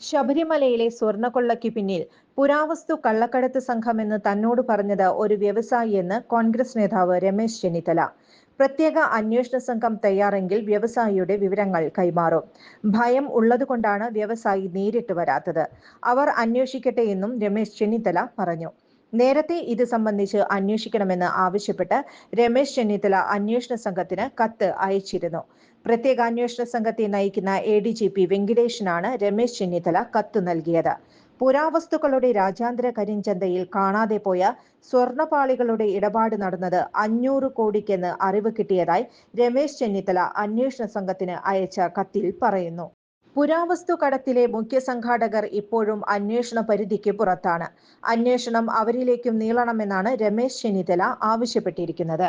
ശബരിമലയിലെ സ്വർണക്കൊള്ളയ്ക്ക് പിന്നിൽ പുരാവസ്തു കള്ളക്കടത്ത് സംഘമെന്ന് തന്നോട് പറഞ്ഞത് ഒരു വ്യവസായിയെന്ന് കോൺഗ്രസ് നേതാവ് രമേശ് ചെന്നിത്തല. പ്രത്യേക അന്വേഷണ സംഘം തയ്യാറെങ്കിൽ വ്യവസായിയുടെ വിവരങ്ങൾ കൈമാറും. ഭയം ഉള്ളതുകൊണ്ടാണ് വ്യവസായി നേരിട്ട് വരാത്തത്. അവർ അന്വേഷിക്കട്ടെ എന്നും രമേശ് ചെന്നിത്തല പറഞ്ഞു. നേരത്തെ ഇത് സംബന്ധിച്ച് അന്വേഷിക്കണമെന്ന് ആവശ്യപ്പെട്ട് രമേശ് ചെന്നിത്തല അന്വേഷണ സംഘത്തിന് കത്ത് അയച്ചിരുന്നു. പ്രത്യേക അന്വേഷണ സംഘത്തെ നയിക്കുന്ന എ ഡി ജി പി വെങ്കിടേഷിനാണ് രമേശ് ചെന്നിത്തല കത്ത് നൽകിയത്. പുരാവസ്തുക്കളുടെ രാജ്യാന്തര കരിഞ്ചന്തയിൽ കാണാതെ പോയ സ്വർണപാളികളുടെ ഇടപാട് നടന്നത് അഞ്ഞൂറ് കോടിക്കെന്ന് അറിവ് കിട്ടിയതായി രമേശ് ചെന്നിത്തല അന്വേഷണ സംഘത്തിന് അയച്ച കത്തിൽ പറയുന്നു. പുരാവസ്തു കടത്തിലെ മുഖ്യ സംഘാടകർ ഇപ്പോഴും അന്വേഷണ പരിധിക്ക് പുറത്താണ്. അന്വേഷണം അവരിലേക്കും നീളണമെന്നാണ് രമേശ് ചെന്നിത്തല ആവശ്യപ്പെട്ടിരിക്കുന്നത്.